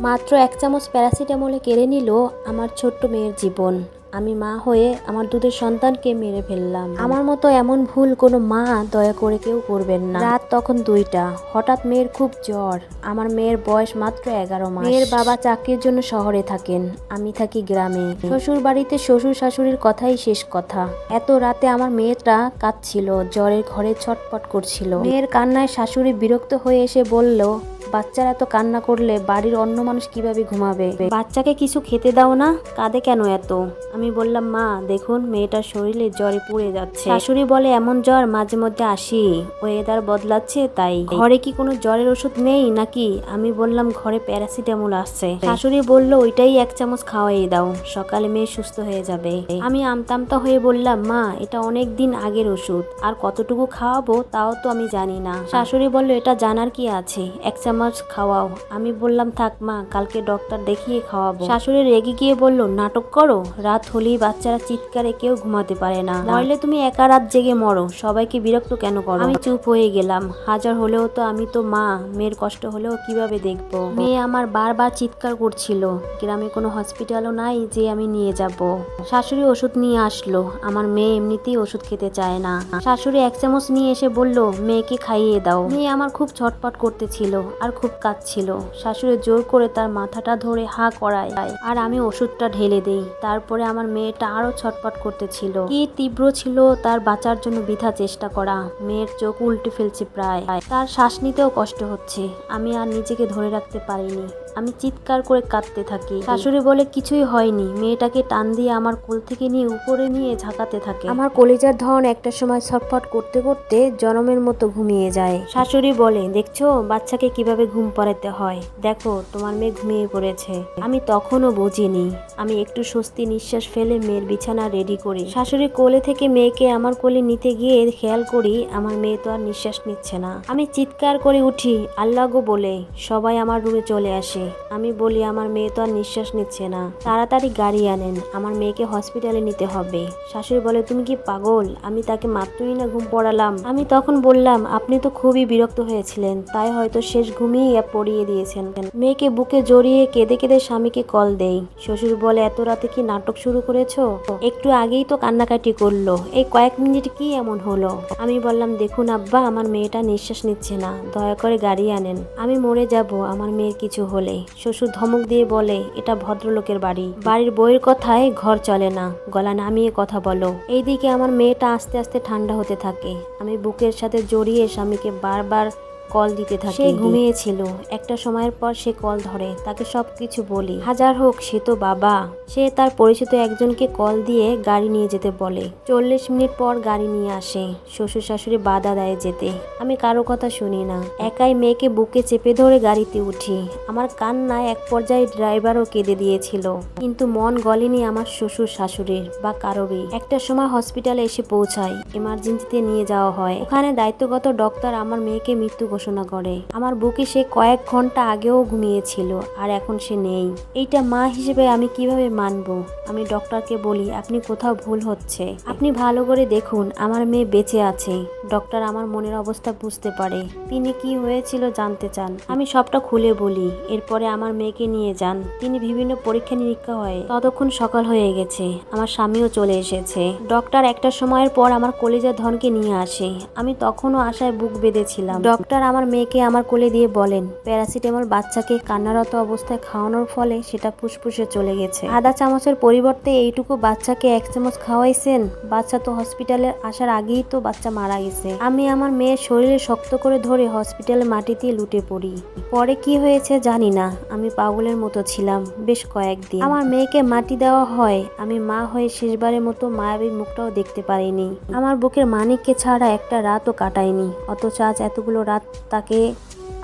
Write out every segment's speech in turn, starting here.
মাত্র এক চামচ প্যারাসিটামলে কেড়ে নিল আমার ছোট্ট মেয়ের জীবন। আমি মা হয়ে আমার দুধের সন্তানকে মেরে ফেললাম। আমার মতো এমন ভুল কোনো মা দয়া করে কেউ করবেন না। রাত তখন দুইটা। হঠাৎ মেয়ের খুব জ্বর। আমার মেয়ের বয়স মাত্র এগারো মাস। মেয়ের বাবা চাকরির জন্য শহরে থাকেন। আমি থাকি গ্রামে। শ্বশুর বাড়িতে শ্বশুর শাশুড়ির কথাই শেষ কথা। এত রাতে আমার মেয়েটা কাঁদছিল। জ্বরের ঘরে ছটপট করছিল। মেয়ের কান্নায় শাশুড়ি বিরক্ত হয়ে এসে বলল বাচ্চারা এত কান্না করলে বাড়ির অন্য মানুষ কীভাবে ঘুমাবে? বাচ্চাকে কিছু খেতে দাও না? কাঁদে কেন এত? আমি বললাম, মা, দেখুন, মেয়েটার শরীরে জ্বরে পুড়ে যাচ্ছে। শাশুড়ি বলে, এমন জ্বর মাঝে মধ্যে আসি। ওয়েদার বদলাচ্ছে, তাই। ঘরে কি কোনো জ্বরের ওষুধ নেই নাকি? আমি বললাম, ঘরে প্যারাসিটামল আছে শাশুড়ি বলল, ওইটাই এক চামচ খাওয়াই দাও, সকালে মেয়ে সুস্থ হয়ে যাবে। আমি আমতামতা হয়ে বললাম, মা, এটা অনেক দিন আগের ওষুধ, আর কতটুকু খাওয়াবো তাও তো আমি জানি না। শাশুড়ি বলল, এটা জানার কি আছে? এক চামচ খাওয়াও। আমি বললাম, থাক মা, কালকে ডক্টর দেখিয়ে খাওয়াবো। শাশুড়ি রেগে গিয়ে বলল, নাটক করো। রাত হলেই বাচ্চারা চিৎকারে কেউ ঘুমাতে পারে না। নইলে তুমি একা রাত জেগে মরো। সবাইকে বিরক্ত কেন করো? আমি চুপ হয়ে গেলাম। হাজার হলেও তো আমি তো মা। মেয়ের কষ্ট হলেও কীভাবে দেখব? মেয়ে আমার বারবার চিৎকার করছিল। গ্রামে কোনো হসপিটালও নাই যে আমি নিয়ে যাব। শাশুড়ি ওষুধ নিয়ে আসলো। আমার মেয়ে এমনিতেই ওষুধ খেতে চায় না। শাশুড়ি এক চামচ নিয়ে এসে বলল, মেয়েকে খাইয়ে দাও। মেয়ে আমার খুব ছটপট করতেছিল। আর খুব কাঁদছিল। শাশুড়ি জোর করে তার মাথাটা ধরে হা করায়। আর আমি ওষুধটা ঢেলে দেই। তারপরে আমার মেয়েটা আরও ছটপট করতেছিল। কি তীব্র ছিল তার বাঁচার জন্য বৃথা চেষ্টা করা। মেয়ের চোখ উল্টে ফেলছে প্রায়। তার শ্বাস নিতেও কষ্ট হচ্ছে। আমি আর নিজেকে ধরে রাখতে পারিনি। আমি চিৎকার করে কাঁদতে থাকি। শাশুড়ি বলে কিছুই হয়নি। মেয়েটাকে টান দিয়ে আমার কোল থেকে নিয়ে উপরে নিয়ে ঝাঁকাতে থাকে। আমার কলিজার ধন একটা সময় ছটফট করতে করতে জনমের মতো ঘুমিয়ে যায়। শাশুড়ি বলে দেখছ বাচ্চাকে কীভাবে ঘুম পাড়াতে হয়? দেখো তোমার মেয়ে ঘুমিয়ে পড়েছে। আমি তখনও বুঝিনি। আমি একটু স্বস্তি নিঃশ্বাস ফেলে মেয়ের বিছানা রেডি করি। শাশুড়ি কোলে থেকে মেয়েকে আমার কোলে নিতে গিয়ে খেয়াল করি আমার মেয়ে তো আর নিঃশ্বাস নিচ্ছে না। আমি চিৎকার করে উঠি আল্লাহ গো বলে সবাই আমার রুমে চলে আসে। আমি বলি, আমার মেয়ে তো আর নিঃশ্বাস নিচ্ছে না। তাড়াতাড়ি গাড়ি আনেন। আমার মেয়েকে হসপিটালে নিতে হবে। শাশুড়ি বলে, তুমি কি পাগল? আমি তাকে মাত্রই না ঘুম পড়ালাম। আমি তখন বললাম, আপনি তো খুবই বিরক্ত হয়েছিলেন। তাই হয়তো শেষ ঘুমিয়ে পড়িয়ে দিয়েছেন। মেয়েকে বুকে জড়িয়ে কেঁদে কেঁদে স্বামীকে কল দেই। শ্বশুর বলে, এত রাতে কি নাটক শুরু করেছ? একটু আগেই তো কান্নাকাটি করল। এই কয়েক মিনিট কি এমন হলো? আমি বললাম, দেখুন আব্বা, আমার মেয়েটা নিঃশ্বাস নিচ্ছে না। দয়া করে গাড়ি আনেন। আমি মরে যাব। আমার মেয়ের কিছু হলে। শ্বশুর ধমক দিয়ে বলে, এটা ভদ্রলোকের বাড়ি। বাড়ির বইয়ের কথায় ঘর চলে না। গলা নামিয়ে কথা বলো। এইদিকে আমার মেয়েটা আস্তে আস্তে ঠান্ডা হতে থাকে। আমি বুকের সাথে জড়িয়ে স্বামীকে বারবার কল দিতে থাকে সে ঘুমিয়েছিল। একটা সময়ের পর সে কল ধরে। তাকে সব কিছু বলি। হাজার হোক সে তো বাবা। সে তার পরিচিত একজনকে কল দিয়ে গাড়ি নিয়ে যেতে বলে। চল্লিশ মিনিট পর গাড়ি নিয়ে আসে। শ্বশুর শাশুড়ি বাধা দেয় যেতে। আমি কারও কথা শুনি না। একাই মেয়েকে বুকে চেপে ধরে গাড়িতে উঠি। আমার কান্নায় এক পর্যায়ে ড্রাইভারও কেঁদে দিয়েছিল। কিন্তু মন গলেনি আমার শ্বশুর শাশুড়ির বা কারোরই। একটা সময় হসপিটালে এসে পৌঁছায় এমার্জেন্সিতে নিয়ে যাওয়া হয়। ওখানে দায়িত্বগত ডক্টর আমার মেয়েকে মৃত্যু ঘোষণা করে। আমার বুকে সে কয়েক ঘণ্টা আগেও ঘুমিয়েছিল, আর এখন সে নেই। এইটা মা হিসেবে আমি কীভাবে মানব? আমি ডক্টরকে বলি, আপনি কোথাও ভুল হচ্ছে। আপনি ভালো করে দেখুন, আমার মেয়ে বেঁচে আছে ডক্টর আমার মনের অবস্থা বুঝতে পারে। তিনি কি হয়েছিল জানতে চান। আমি সবটা খুলে বলি, এরপরে আমার মেয়েকে নিয়ে যান। তিনি বিভিন্ন পরীক্ষা নিরীক্ষা হয়। ততক্ষণ সকাল হয়ে গেছে। আমার স্বামীও চলে এসেছে। ডক্টর একটা সময়ের পর আমার কলেজের ধনকে নিয়ে আসে। আমি তখনও আশায় বুক বেঁধেছিলাম। ডক্টর আমার মেয়েকে আমার কোলে দিয়ে বলেন, প্যারাসিটামল বাচ্চাকে কান্নারত অবস্থায় খাওয়ানোর ফলে সেটা ফুসফুসে চলে গেছে। আধা চামচের পরিবর্তে এইটুকু বাচ্চাকে এক চামচ খাওয়াইছেন। বাচ্চা তো হসপিটালে আসার আগেই তো বাচ্চা মারা গেছে। আমি আমার মেয়ের শরীরে শক্ত করে ধরে হসপিটালে মাটিতে লুটে পড়ি। পরে কি হয়েছে জানি না, আমি পাগলের মতো ছিলাম বেশ কয়েকদিন। আমার মেয়েকে মাটি দেওয়া হয়, আমি মা হয়ে শেষবারের মতো মায়াবী মুখটাও দেখতে পারিনি। আমার বুকের মানিককে ছাড়া একটা রাতও কাটায়নি অথচ আজ এতগুলো রাত তাকে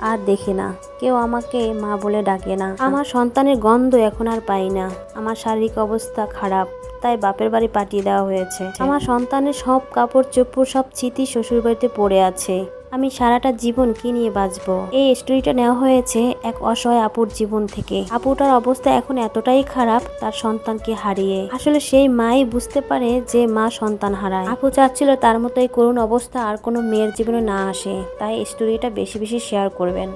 আর দেখে না। কেউ আমাকে মা বলে ডাকে না। আমার সন্তানের গন্ধ এখন আর পাই না। আমার শারীরিক অবস্থা খারাপ, তাই বাপের বাড়ি পাঠিয়ে দেওয়া হয়েছে। আমার সন্তানের সব কাপড় চোপড় সব স্মৃতি শ্বশুর বাড়িতে পড়ে আছে। আমি সারাটা জীবন কি নিয়ে বাঁচব? এই স্টোরিটা নেওয়া হয়েছে এক অসহায় আপুর জীবন থেকে। আপুটার অবস্থা এখন এতটাই খারাপ, তার সন্তানকে হারিয়ে। আসলে সেই মাই বুঝতে পারে যে মা সন্তান হারায়। আপু চাচ্ছিল তার মতো এই করুণ অবস্থা আর কোনো মেয়ের জীবনে না আসে। তাই স্টোরিটা বেশি বেশি শেয়ার করবেন।